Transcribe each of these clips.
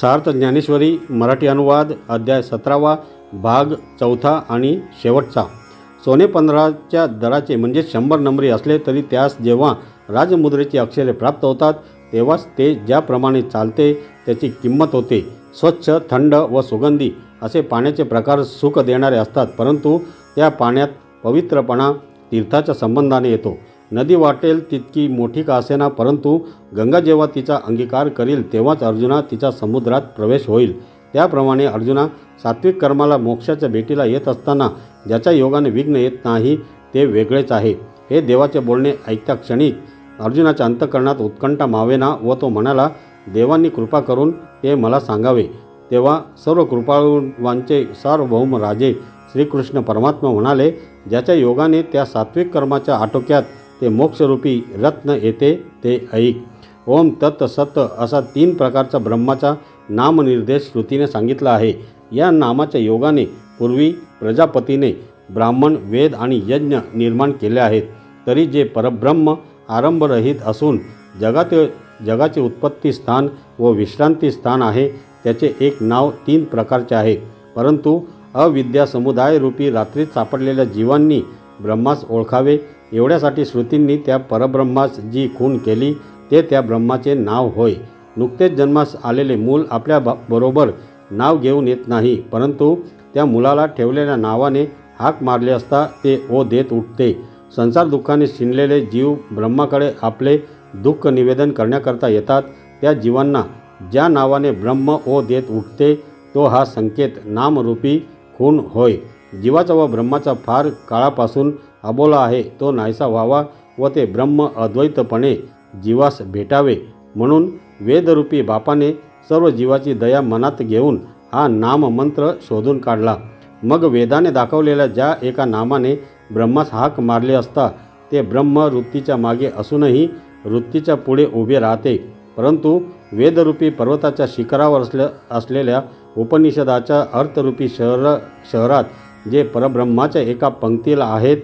सार्थ ज्ञानेश्वरी मराठी अनुवाद अध्याय सतरावा भाग चौथा आणि शेवटचा. सोने पंधराच्या दराचे म्हणजे शंभर नंबरी असले तरी त्यास जेव्हा राजमुद्रेची अक्षरे प्राप्त होतात तेव्हाच ते ज्याप्रमाणे चालते त्याची किंमत होते. स्वच्छ थंड व सुगंधी असे पाण्याचे प्रकार सुख देणारे असतात परंतु त्या पाण्यात पवित्रपणा तीर्थाच्या संबंधाने येतो. नदी वाटेल तितकी मोठी का असेना परंतु गंगा जेव्हा तिचा अंगीकार करील तेव्हाच अर्जुना तिचा समुद्रात प्रवेश होईल. त्याप्रमाणे अर्जुना सात्विक कर्माला मोक्षाच्या भेटीला येत असताना ज्याच्या योगाने विघ्न येत नाही ते वेगळेच आहे. हे देवाचे बोलणे ऐकता क्षणी अर्जुनाच्या अंतकरणात उत्कंठा मावेना व तो म्हणाला देवांनी कृपा करून ते मला सांगावे. तेव्हा सर्व कृपाळूवांचे सार्वभौम राजे श्रीकृष्ण परमात्मा म्हणाले ज्याच्या योगाने त्या सात्विक कर्माच्या आटोक्यात ते मोक्षरूपी रत्न येते ते ऐक. ओम तत् सत असा तीन प्रकारचा ब्रह्माचा नामनिर्देश श्रुतीने सांगितला आहे. या नामाच्या योगाने पूर्वी प्रजापतीने ब्राह्मण वेद आणि यज्ञ निर्माण केले आहेत. तरी जे परब्रह्म आरंभरहित असून जगात जगाचे उत्पत्ती स्थान व विश्रांती स्थान आहे त्याचे एक नाव तीन प्रकारचे आहे. परंतु अविद्या समुदायरूपी रात्रीत सापडलेल्या जीवांनी ब्रह्मास ओळखावे एवढ्यासाठी श्रुतींनी त्या परब्रह्मास जी खून केली ते त्या ब्रह्माचे नाव होय. नुकतेच जन्मास आलेले मूल आपल्या ब बरोबर नाव घेऊन येत नाही परंतु त्या मुलाला ठेवलेल्या नावाने हाक मारले असता ते ओ देत उठते. संसार दुःखाने शिणलेले जीव ब्रह्माकडे आपले दुःख निवेदन करण्याकरता येतात. त्या जीवांना ज्या नावाने ब्रह्म ओ देत उठते तो हा संकेत नामरूपी खून होय. जीवाचा व ब्रह्माचा फार काळापासून अबोला आहे तो नाहीसा व्हावा व ते ब्रह्म अद्वैतपणे जीवास भेटावे. म्हणून वेदरूपी बापाने सर्व जीवाची दया मनात घेऊन हा नाममंत्र शोधून काढला. मग वेदाने दाखवलेल्या ज्या एका नामाने ब्रह्मास हाक मारले असता ते ब्रह्म वृत्तीच्या मागे असूनही वृत्तीच्या पुढे उभे राहते. परंतु वेदरूपी पर्वताच्या शिखरावर असल्या असलेल्या उपनिषदाच्या अर्थरूपी शहर शहरात जे परब्रह्माच्या एका पंक्तीला आहेत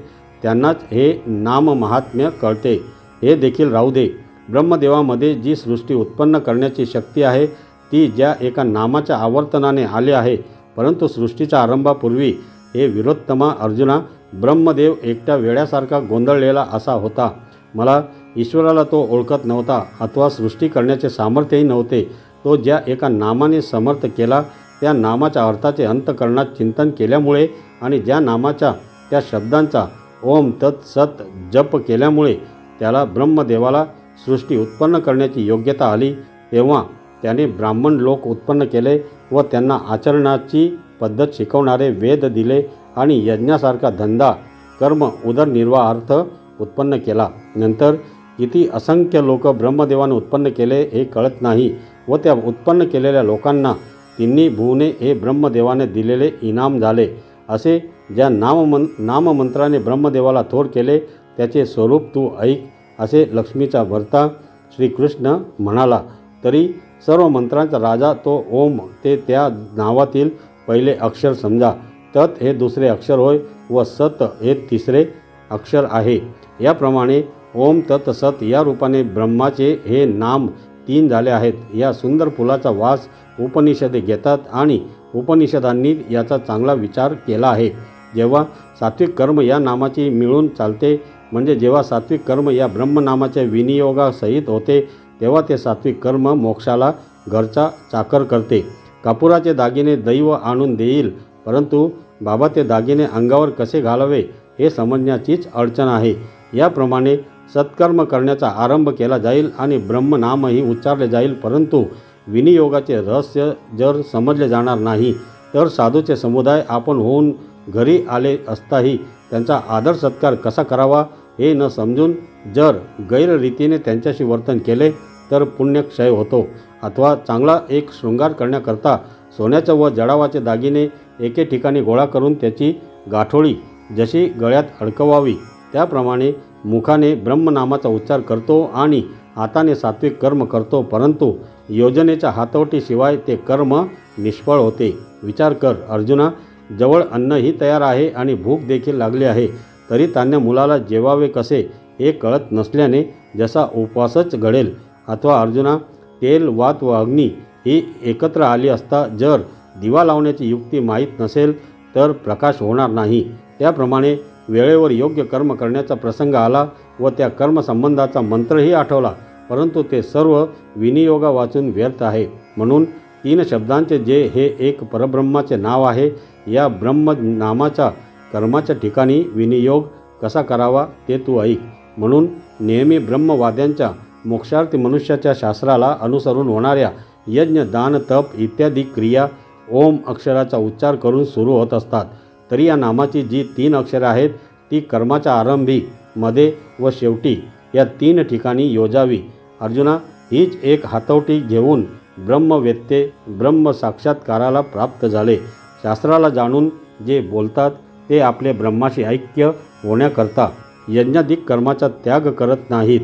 त्यांनाच हे नाम महात्म्य कळते. हे देखील राहू दे. ब्रह्मदेवामध्ये जी सृष्टी उत्पन्न करण्याची शक्ती आहे ती ज्या एका नामाच्या आवर्तनाने आले आहे परंतु सृष्टीच्या आरंभापूर्वी हे विरोत्तमा अर्जुना ब्रह्मदेव एकट्या वेड्यासारखा गोंधळलेला असा होता. मला ईश्वराला तो ओळखत नव्हता अथवा सृष्टी करण्याचे सामर्थ्यही नव्हते. तो ज्या एका नामाने समर्थ केला त्या नामाच्या अर्थाचे अंतकरणात चिंतन केल्यामुळे आणि ज्या नामाच्या त्या शब्दांचा ओम तत् सत जप केल्यामुळे त्याला ब्रह्मदेवाला सृष्टी उत्पन्न करण्याची योग्यता आली तेव्हा त्याने ब्राह्मण लोक उत्पन्न केले व त्यांना आचरणाची पद्धत शिकवणारे वेद दिले आणि यज्ञासारखा धंदा कर्म उदरनिर्वाहार्थ उत्पन्न केला. नंतर किती असंख्य लोक ब्रह्मदेवाने उत्पन्न केले हे कळत नाही व त्या उत्पन्न केलेल्या लोकांना तिन्ही भुवने हे ब्रह्मदेवाने दिलेले इनाम झाले. असे ज्या नाममन नाममंत्राने ब्रह्मदेवाला थोर केले त्याचे स्वरूप तू ऐक असे लक्ष्मीचा भरता श्रीकृष्ण म्हणाला. तरी सर्व मंत्रांचा राजा तो ओम ते त्या नावातील पहिले अक्षर समजा. तत् हे दुसरे अक्षर होय व सत हे तिसरे अक्षर आहे. याप्रमाणे ओम तत् सत या रूपाने ब्रह्माचे हे नाम तीन झाले आहेत. या सुंदर फुलाचा वास उपनिषदे घेतात आणि उपनिषदांनी याचा चांगला विचार केला आहे. जेव्हा सात्विक कर्म या नामाची मिळून चालते म्हणजे जेव्हा सात्विक कर्म या ब्रह्मनामाच्या विनियोगासहित होते तेव्हा ते सात्विक कर्म मोक्षाला घरचा चाकर करते. कापुराचे दागिने दैव आणून देईल परंतु बाबा ते दागिने अंगावर कसे घालावे हे समजण्याचीच अडचण आहे. याप्रमाणे सत्कर्म करण्याचा आरंभ केला जाईल आणि ब्रह्मनामही उच्चारले जाईल परंतु विनियोगाचे रहस्य जर समजले जाणार नाही तर साधूचे समुदाय आपण होऊन घरी आले असताही त्यांचा आदर सत्कार कसा करावा हे न समजून जर गैररीतीने त्यांच्याशी वर्तन केले तर पुण्यक्षय होतो. अथवा चांगला एक शृंगार करण्याकरता सोन्याचं व जडावाचे दागिने एके ठिकाणी गोळा करून त्याची गाठोळी जशी गळ्यात अडकवावी त्याप्रमाणे मुखाने ब्रह्मनामाचा उच्चार करतो आणि हाताने सात्विक कर्म करतो परंतु योजनेच्या हातवटीशिवाय ते कर्म निष्फळ होते. विचार कर अर्जुना जवळ अन्नही तयार आहे आणि भूक देखील लागली आहे तरी त्यांना मुलाला जेवावे कसे हे कळत नसल्याने जसा उपवासच घडेल. अथवा अर्जुना तेल वात व अग्नी ही एकत्र आली असता जर दिवा लावण्याची युक्ती माहीत नसेल तर प्रकाश होणार नाही. त्याप्रमाणे वेळेवर योग्य कर्म करण्याचा प्रसंग आला व त्या कर्मसंबंधाचा मंत्रही आठवला परंतु ते सर्व विनियोगा वाचून व्यर्थ आहे. म्हणून तीन शब्दांचे जे हे एक परब्रह्माचे नाव आहे या ब्रह्म नामाच्या कर्माच्या ठिकाणी विनियोग कसा करावा ते तू ऐक. म्हणून नेहमी ब्रह्मवाद्यांच्या मोक्षार्थी मनुष्याच्या शास्त्राला अनुसरून होणाऱ्या यज्ञ दान तप इत्यादी क्रिया ओम अक्षराचा उच्चार करून सुरू होत असतात. तरी या नामाची जी तीन अक्षरे आहेत ती कर्माच्या आरंभी मध्ये व शेवटी या तीन ठिकाणी योजावी. अर्जुना हीच एक हातवटी घेऊन ब्रह्मवेत्ते ब्रह्म साक्षात्काराला प्राप्त झाले. शास्त्राला जाणून जे बोलतात ते आपले ब्रह्माशी ऐक्य होण्याकरता यज्ञाधिक कर्माचा त्याग करत नाहीत.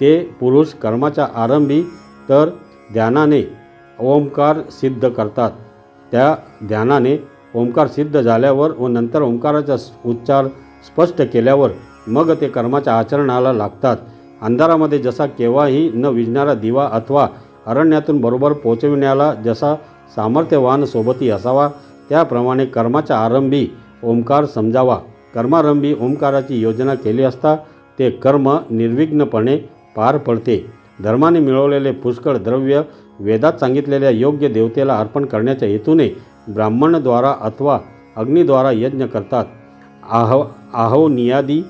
ते पुरुष कर्माच्या आरंभी तर ध्यानाने ओंकार सिद्ध करतात. त्या ध्यानाने ओंकार सिद्ध झाल्यावर व नंतर ओंकाराचा उच्चार स्पष्ट केल्यावर मग ते कर्माच्या आचरणाला लागतात. अंधारामध्ये जसा केव्हाही न विजणारा दिवा अथवा अरण्यातून बरोबर पोचविण्याला जसा सामर्थ्यवान सोबती असावा त्याप्रमाणे कर्माच्या आरंभी ओंकार समजावा. कर्मारंभी ओंकाराची योजना केली असता ते कर्म निर्विघ्नपणे पार पडते. धर्माने मिळवलेले पुष्कळ द्रव्य वेदात सांगितलेल्या योग्य देवतेला अर्पण करण्याच्या हेतूने ब्राह्मणद्वारा अथवा अग्नीद्वारा यज्ञ करतात. आह आहो नियादी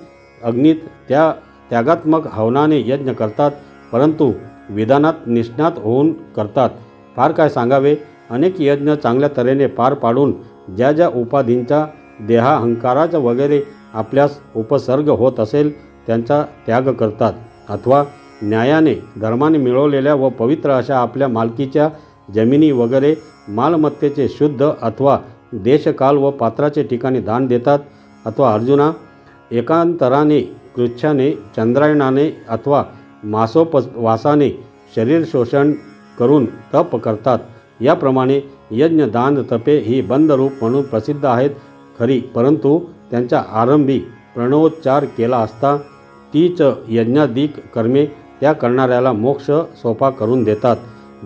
अग्नीत त्या त्यागात्मक हवनाने यज्ञ करतात परंतु विधानात निष्णात होऊन करतात. फार काय सांगावे? अनेक यज्ञ चांगल्या तऱ्हेने पार पाडून ज्या ज्या उपाधींचा देहाहंकाराचा वगैरे आपल्यास उपसर्ग होत असेल त्यांचा त्याग करतात. अथवा न्यायाने धर्माने मिळवलेल्या व पवित्र अशा आपल्या मालकीच्या जमिनी वगैरे मालमत्तेचे शुद्ध अथवा देशकाल व पात्राचे ठिकाणी दान देतात अथवा अर्जुना एकांतराने कृच्छाने चंद्रायणाने अथवा मासोपवासाने शरीर शोषण करून तप करतात. याप्रमाणे यज्ञ दान तपे ही बंदरूप म्हणून प्रसिद्ध आहेत. खरी परंतु त्यांच्या आरंभी प्रणवोच्चार केला असता तीच यज्ञाधिक कर्मे त्या करणाऱ्याला मोक्ष सोपा करून देतात.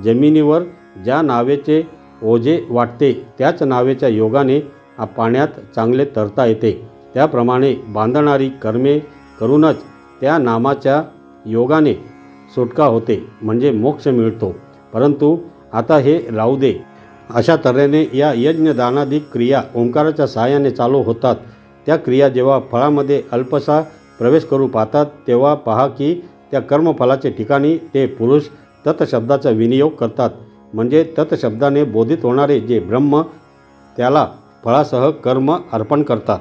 जमिनीवर ज्या नावेचे ओझे वाटते त्याच नावेच्या योगाने पाण्यात चांगले तरता येते. त्याप्रमाणे बांधणारी कर्मे करूनच त्या नामाच्या योगाने सुटका होते म्हणजे मोक्ष मिळतो. परंतु आता हे राहू दे. अशा तऱ्हेने या यज्ञदानादिक क्रिया ओंकाराच्या सहाय्याने चालू होतात. त्या क्रिया जेव्हा फळामध्ये अल्पसा प्रवेश करू पाहतात तेव्हा पहा की त्या कर्मफलाचे ठिकाणी ते पुरुष तत्शब्दाचा विनियोग करतात. म्हणजे तत्शब्दाने बोधित होणारे जे ब्रह्म त्याला फळासह कर्म अर्पण करतात.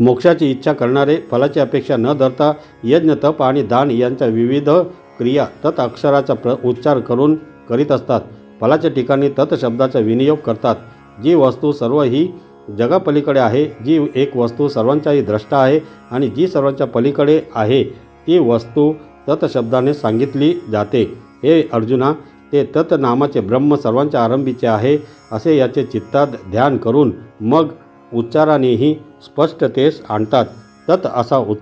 मोक्षाची इच्छा करणारे फलाची अपेक्षा न धरता यज्ञ तप आणि दान यांच्या विविध क्रिया तत् अक्षराचा प्र उच्चार करून करीत असतात. फलाच्या ठिकाणी तत्शब्दाचा विनियोग करतात. जी वस्तू सर्व ही जगापलीकडे आहे जी एक वस्तू सर्वांच्याही द्रष्टा आहे आणि जी सर्वांच्या पलीकडे आहे ती वस्तू तत्शब्दाने सांगितली जाते. हे अर्जुना ते तत् नामाचे ब्रह्म सर्वांच्या आरंभीचे आहे असे याचे चित्तात ध्यान करून मग उच्चारानेही स्पष्टतेस आणतात. तत् असा उच्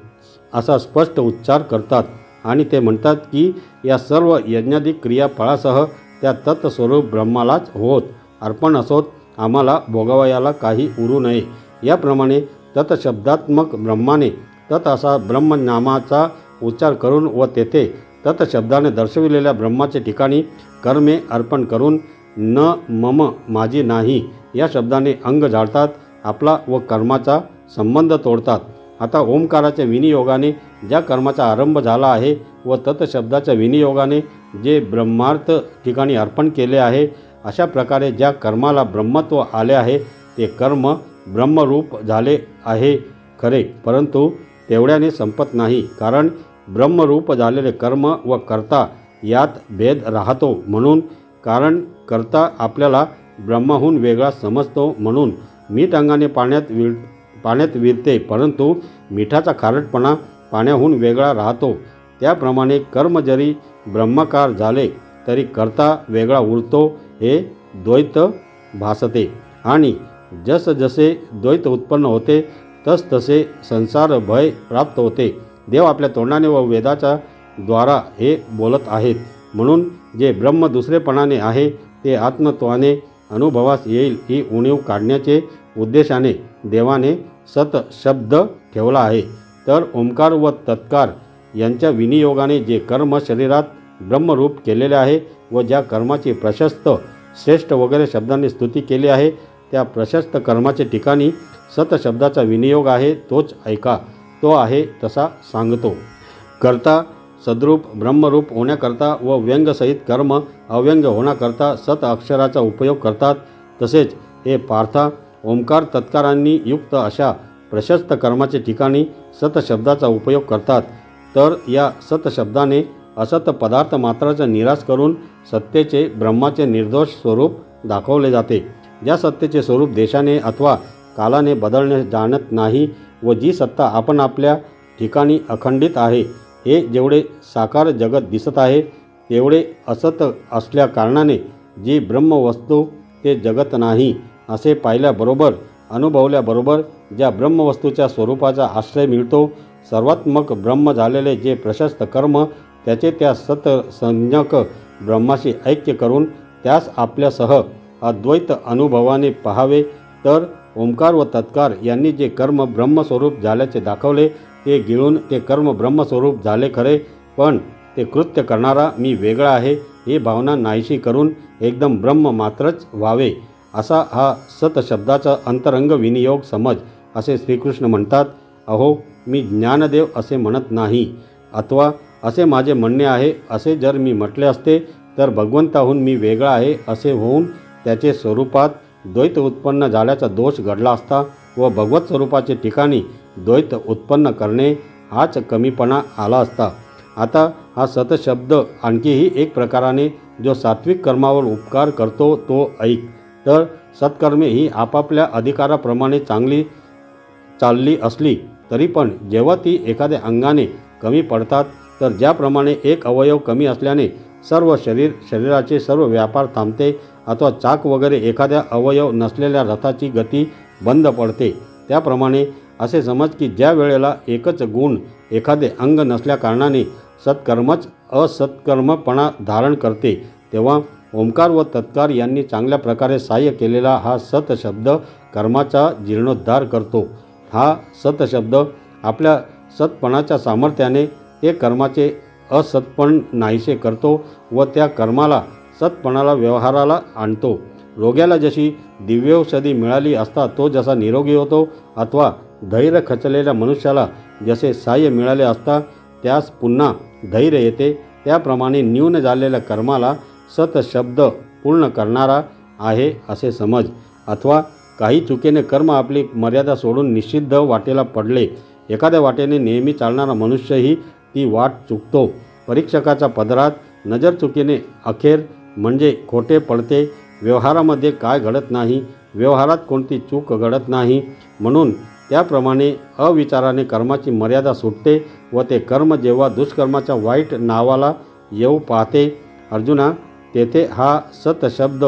असा स्पष्ट उच्चार करतात आणि ते म्हणतात की या सर्व यज्ञाधिक क्रियाफळासह त्या तत्स्वरूप ब्रह्मालाच होत अर्पण असोत आम्हाला भोगावयाला काही उरू नये. याप्रमाणे तत्शब्दात्मक ब्रह्माने तत् असा ब्रह्मनामाचा उच्चार करून व तेथे तत्शब्दाने दर्शविलेल्या ब्रह्माचे ठिकाणी कर्मे अर्पण करून न मम माझी नाही या शब्दाने अंग झाडतात आपला व कर्माचा संबंध तोडतात. आता ओंकाराच्या विनियोगाने ज्या कर्माचा आरंभ झाला आहे व तत्शब्दाच्या विनियोगाने जे ब्रह्मार्थ ठिकाणी अर्पण केले आहे अशा प्रकारे ज्या कर्माला ब्रह्मत्व आले आहे ते कर्म ब्रह्मरूप झाले आहे खरे. परंतु तेवढ्याने संपत नाही कारण ब्रह्मरूप झालेले कर्म व कर्ता यात भेद राहतो म्हणून कारण करता आपल्याला ब्रह्माहून वेगळा समजतो म्हणून मीठ अंगाने पाण्यात विळ पाण्यात विरते परंतु मिठाचा खारटपणा पाण्याहून वेगळा राहतो. त्याप्रमाणे कर्म जरी ब्रह्माकार झाले तरी करता वेगळा उरतो हे द्वैत भासते. आणि जसजसे द्वैत उत्पन्न होते तसतसे संसार भय प्राप्त होते. देव आपल्या तोंडाने व वेदाच्या द्वारा हे बोलत आहेत. म्हणून जे ब्रह्म दुसरेपणाने आहे ते आत्मत्वाने अनुभवास येईल ही उणीव काढण्याचे उद्देशाने देवाने सत शब्द ठेवला आहे. तर ओंकार व तत्कार यांच्या विनियोगाने जे कर्म शरीरात ब्रह्मरूप केलेले आहे व ज्या कर्माची प्रशस्त श्रेष्ठ वगैरे शब्दांनी स्तुती केली आहे त्या प्रशस्त कर्माचे ठिकाणी सत शब्दाचा विनियोग आहे तोच ऐका तो आहे तसा सांगतो. करता सद्रूप ब्रह्मरूप होण्याकरता व व्यंगसहित कर्म अव्यंग होण्याकरता सत अक्षराचा उपयोग करतात. तसेच हे पार्था ओंकार तत्कारांनी युक्त अशा प्रशस्त कर्माचे ठिकाणी सत शब्दाचा उपयोग करतात. तर या सत शब्दाने असत पदार्थ मात्राचा निराश करून सत्तेचे ब्रह्माचे निर्दोष स्वरूप दाखवले जाते. ज्या सत्तेचे स्वरूप देशाने अथवा कालाने बदलणे जाणत नाही व जी सत्ता आपण आपल्या ठिकाणी अखंडित आहे हे जेवढे साकार जगत दिसत आहे तेवढे असत असल्या कारणाने जी ब्रह्मवस्तू ते जगत नाही असे पाहिल्याबरोबर अनुभवल्याबरोबर ज्या ब्रह्मवस्तूच्या स्वरूपाचा आश्रय मिळतो सर्वात्मक ब्रह्म झालेले जे प्रशस्त कर्म त्याचे त्या सतसंज्ञक ब्रह्माशी ऐक्य करून त्यास आपल्यासह अद्वैत अनुभवाने पहावे तर ओंकार व तत्कार यांनी जे कर्म ब्रह्मस्वरूप झाल्याचे दाखवले ते गिळून ते कर्म ब्रह्मस्वरूप झाले खरे पण ते कृत्य करणारा मी वेगळा आहे ही भावना नाहीशी करून एकदम ब्रह्म मात्रच व्हावे असा हा सतशब्दाचा अंतरंग विनियोग समज असे श्रीकृष्ण म्हणतात अहो मी ज्ञानदेव असे म्हणत नाही. अथवा असे माझे म्हणणे आहे असे जर मी म्हटले असते तर भगवंताहून मी वेगळा आहे असे होऊन त्याचे स्वरूपात द्वैत उत्पन्न झाल्याचा दोष घडला असता व भगवत स्वरूपाचे ठिकाणी द्वैत उत्पन्न करणे हाच कमीपणा आला असता. आता हा सतशब्द आणखीही एक प्रकाराने जो सात्विक कर्मावर उपकार करतो तो ऐक. तर सत्कर्मे ही आपापल्या अधिकाराप्रमाणे चांगली चालली असली तरी पण जेव्हा ती एखाद्या अंगाने कमी पडतात तर ज्याप्रमाणे एक अवयव कमी असल्याने सर्व शरीर शरीराचे सर्व व्यापार थांबते अथवा चाक वगैरे एखाद्या अवयव नसलेल्या रथाची गती बंद पडते त्याप्रमाणे असे समज की ज्या वेळेला एकच गुण एखादे अंग नसल्याकारणाने सत्कर्मच असत्कर्मपणा धारण करते तेव्हा ओंकार व तत्कार यांनी चांगल्या प्रकारे सहाय्य केलेला हा सत शब्द कर्माचा जीर्णोद्धार करतो. हा सतशब्द आपल्या सत्पणाच्या सामर्थ्याने ते कर्माचे असत्पण नाहीसे करतो व त्या कर्माला सत्पणाला व्यवहाराला आणतो. रोग्याला जशी दिव्यौषधी मिळाली असता तो जसा निरोगी होतो अथवा धैर्य खचलेल्या मनुष्याला जसे सहाय्य मिळाले असता त्यास पुन्हा धैर्य येते. त्याप्रमाणे न्यून झालेल्या कर्माला सतशब्द पूर्ण करणारा आहे असे समज. अथवा काही चुकीने कर्म आपली मर्यादा सोडून निषिद्ध वाटेला पडले. एखाद्या वाटेने नेहमी चालणारा मनुष्यही ती वाट चुकतो. परीक्षकाच्या पदरात नजर चुकीने अखेर म्हणजे खोटे पडते. व्यवहारामध्ये काय घडत नाही? व्यवहारात कोणती चूक घडत नाही? म्हणून त्याप्रमाणे अविचाराने कर्माची मर्यादा सुटते व ते कर्म जेव्हा दुष्कर्माच्या वाईट नावाला येऊ पाहते. अर्जुना तेथे हा सतशब्द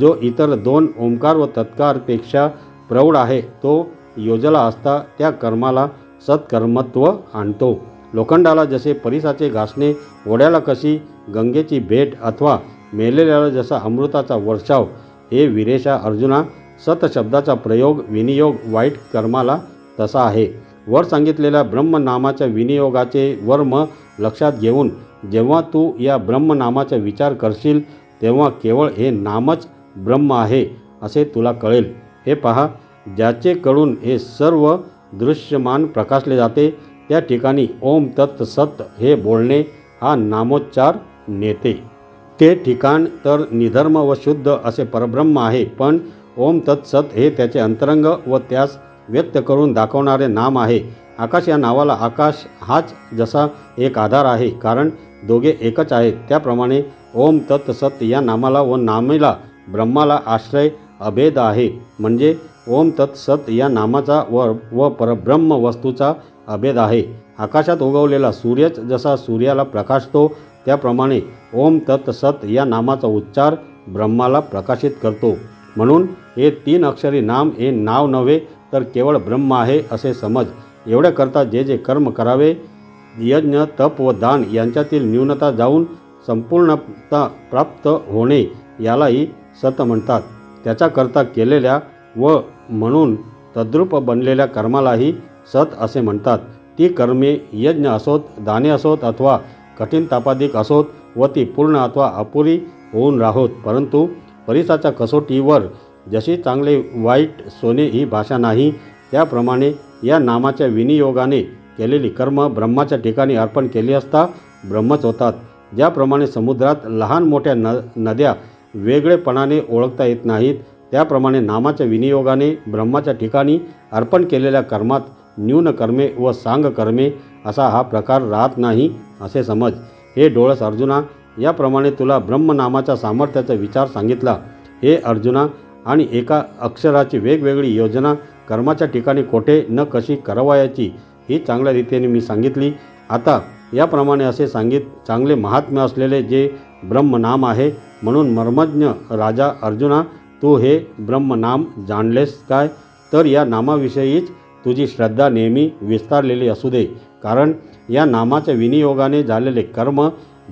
जो इतर दोन ओंकार व तत्कारपेक्षा प्रौढ आहे तो योजला असता त्या कर्माला सत्कर्मत्व आणतो. लोखंडाला जसे परिसाचे घासणे ओढ्याला कशी गंगेची भेट अथवा मेलेल्याला जसा अमृताचा वर्षाव हे विरेशा अर्जुना सतशब्दाचा प्रयोग विनियोग वाईट कर्माला तसा आहे. वर सांगितलेल्या ब्रह्मनामाच्या विनियोगाचे वर्म लक्षात घेऊन जेव्हा तू या ब्रह्मनामाचा विचार करशील तेव्हा केवळ हे नामच ब्रह्म आहे असे तुला कळेल. हे पहा ज्याचे कडून हे सर्व दृश्यमान प्रकाशले जाते त्या ठिकाणी ओम तत् सत हे बोलणे हा नामोच्चार नेते. ते ठिकाण तर निधर्म व शुद्ध असे परब्रह्म आहे पण ओम तत्सत हे त्याचे अंतरंग व त्यास व्यक्त करून दाखवणारे नाम आहे. आकाश या नावाला आकाश हाच जसा एक आधार आहे कारण दोघे एकच आहेत. त्याप्रमाणे ओम तत्सत या नामाला व नामेला ब्रह्माला आश्रय अभेद आहे. म्हणजे ओम तत् सत या नामाचा व व परब्रह्म वस्तूचा अभेद आहे. आकाशात उगवलेला सूर्यच जसा सूर्याला प्रकाशतो त्याप्रमाणे ओम तत्सत या नामाचा उच्चार ब्रह्माला प्रकाशित करतो. म्हणून हे तीन अक्षरी नाम हे नाव नव्हे तर केवळ ब्रह्म आहे असे समज. एवढ्याकरता जे जे कर्म करावे यज्ञ तप व दान यांच्यातील न्यूनता जाऊन संपूर्णता प्राप्त होणे यालाही सत म्हणतात. त्याच्याकरता केलेल्या व म्हणून तद्रूप बनलेल्या कर्मालाही सत असे म्हणतात. ती कर्मे यज्ञ असोत दाने असोत अथवा कठीण तापादिक असोत व ती पूर्ण अथवा अपुरी होऊन राहोत. परंतु परिसाच्या कसोटीवर जशी चांगले वाईट सोने ही भाषा नाही त्याप्रमाणे या नामाच्या विनियोगाने केलेली कर्म ब्रह्माच्या ठिकाणी अर्पण केली असता ब्रह्मच होतात. ज्याप्रमाणे समुद्रात लहान मोठ्या न नद्या वेगळेपणाने ओळखता येत नाहीत त्याप्रमाणे नामाच्या विनियोगाने ब्रह्माच्या ठिकाणी अर्पण केलेल्या कर्मात न्यून कर्मे व सांगकर्मे असा हा प्रकार राहत नाही असे समज. हे डोळस अर्जुना याप्रमाणे तुला ब्रह्मनामाच्या सामर्थ्याचा विचार सांगितला. हे अर्जुना आणि एका अक्षराची वेगवेगळी योजना कर्माच्या ठिकाणी कोठे न कशी करावयाची ही चांगल्या रीतीने मी सांगितली. आता याप्रमाणे असे सांगित चांगले महात्म्य असलेले जे ब्रह्मनाम आहे म्हणून मर्मज्ञ राजा अर्जुना तू हे ब्रह्मनाम जाणलेस काय? तर या नामाविषयीच तुझी श्रद्धा नेहमी विस्तारलेली असू दे कारण या नामाच्या विनियोगाने झालेले कर्म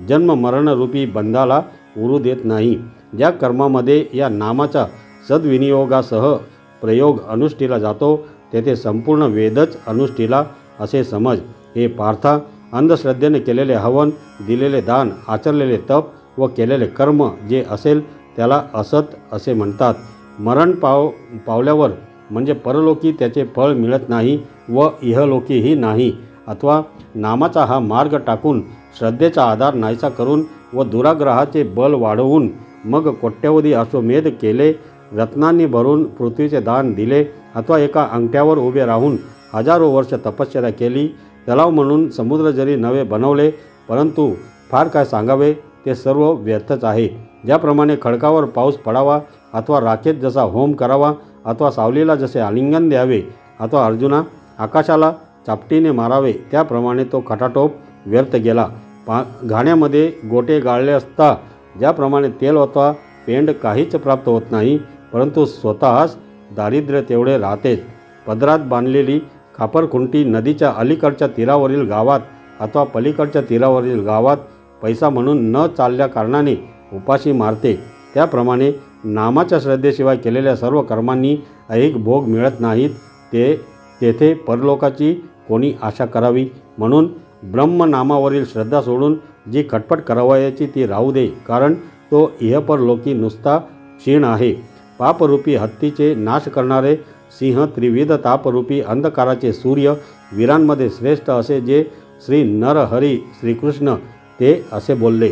जन्म मरणरूपी बंधाला उरू देत नाही. ज्या कर्मामध्ये या नामाचा सद्विनियोगासह प्रयोग अनुष्ठीला जातो तेथे संपूर्ण वेदच अनुष्ठीला असे समज. हे पार्था अंधश्रद्धेने केलेले हवन दिलेले दान आचरलेले तप व केलेले कर्म जे असेल त्याला असत असे म्हणतात. मरण पाव पावल्यावर म्हणजे परलोकी त्याचे फळ मिळत नाही व इहलोकीही नाही. अथवा नामाचा हा मार्ग टाकून श्रद्धेचा आधार नाहीसा करून व दुराग्रहाचे बल वाढवून मग कोट्यवधी अश्वमेध केले रत्नांनी भरून पृथ्वीचे दान दिले अथवा एका अंगठ्यावर उभे राहून हजारो वर्ष तपश्चर्या केली. तलाव म्हणून समुद्र जरी नवे बनवले परंतु फार काय सांगावे ते सर्व व्यर्थच आहे. ज्याप्रमाणे खडकावर पाऊस पडावा अथवा राखेत जसा होम करावा अथवा सावलीला जसे आलिंगन द्यावे अथवा अर्जुना आकाशाला चापटीने मारावे त्याप्रमाणे तो खटाटोप व्यर्थ गेला. पा घाण्यामध्ये गोटे गाळले असता ज्याप्रमाणे तेल अथवा पेंड काहीच प्राप्त होत नाही परंतु स्वतःच दारिद्र्य तेवढे राहतेच. पदरात बांधलेली कापरखुंटी नदीच्या अलीकडच्या तीरावरील गावात अथवा पलीकडच्या तीरावरील गावात पैसा म्हणून न चालल्या कारणाने उपाशी मारते. त्याप्रमाणे नामाच्या श्रद्धेशिवाय केलेल्या सर्व कर्मांनी ऐक भोग मिळत नाहीत. ते तेथे परलोकाची कोणी आशा करावी? म्हणून ब्रह्मनामावरील श्रद्धा सोडून जी खटपट करावयाची ती राहू दे. कारण तो इहपरलोकी नुसता क्षीण आहे. पापरूपी हत्तीचे नाश करणारे सिंह त्रिविध तापरूपी अंधकाराचे सूर्य वीरांमध्ये श्रेष्ठ असे जे श्री नरहरी श्रीकृष्ण ते असे बोलले.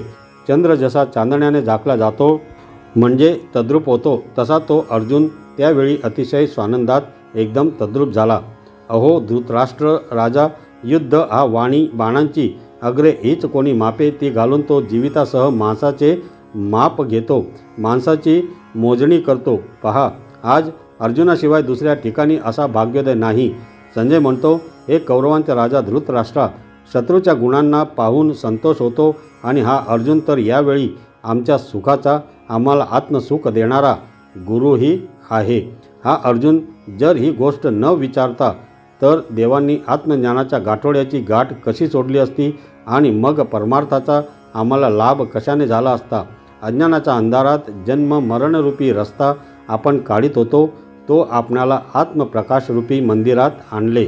चंद्र जसा चांदण्याने झाकला जातो म्हणजे तद्रूप होतो तसा तो अर्जुन त्यावेळी अतिशय स्वानंदात एकदम तद्रूप झाला. अहो धृतराष्ट्र राजा युद्ध हा वाणी बाणांची अग्रे हीच कोणी मापे ती घालून तो जीवितासह मांसाचे माप घेतो. माणसाची मोजणी करतो. पहा आज अर्जुनाशिवाय दुसऱ्या ठिकाणी असा भाग्योदय नाही. संजय म्हणतो हे कौरवांचा राजा धृतराष्ट्रा शत्रूच्या गुणांना पाहून संतोष होतो आणि हा अर्जुन तर यावेळी आमच्या सुखाचा आम्हाला आत्मसुख देणारा गुरुही आहे. हा अर्जुन जर ही गोष्ट न विचारता तर देवांनी आत्मज्ञानाच्या गाठोड्याची गाठ कशी सोडली असती आणि मग परमार्थाचा आम्हाला लाभ कशाने झाला असता? अज्ञानाच्या अंधारात जन्म मरणरूपी रस्ता आपण काढीत होतो तो आपणाला आत्मप्रकाशरूपी मंदिरात आणले.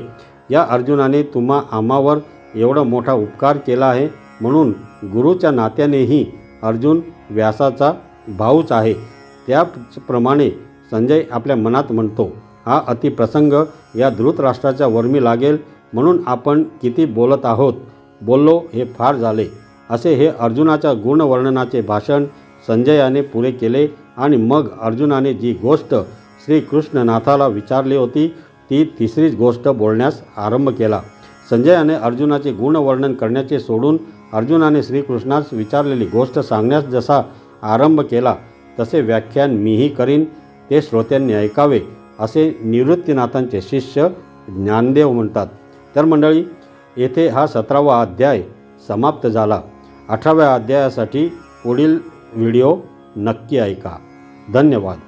या अर्जुनाने तुम्हा आम्हावर एवढा मोठा उपकार केला आहे म्हणून गुरुच्या नात्यानेही अर्जुन व्यासाचा भाऊच आहे. त्याप्रमाणे संजय आपल्या मनात म्हणतो हा अतिप्रसंग या धृतराष्ट्राच्या वर्मी लागेल म्हणून आपण किती बोलत आहोत. बोललो हे फार झाले. असे हे अर्जुनाच्या गुणवर्णनाचे भाषण संजयाने पुरे केले आणि मग अर्जुनाने जी गोष्ट श्रीकृष्णनाथाला विचारली होती ती तिसरीच गोष्ट बोलण्यास आरंभ केला. संजयाने अर्जुनाचे गुणवर्णन करण्याचे सोडून अर्जुनाने श्रीकृष्णास विचारलेली गोष्ट सांगण्यास जसा आरंभ केला तसे व्याख्यान मीही करीन ते श्रोत्यांनी ऐकावे असे निवृत्तीनाथांचे शिष्य ज्ञानदेव म्हणतात. तर मंडळी येथे हा सतरावा अध्याय समाप्त झाला. अठराव्या अध्यायासाठी पुढील व्हिडिओ नक्की ऐका. धन्यवाद.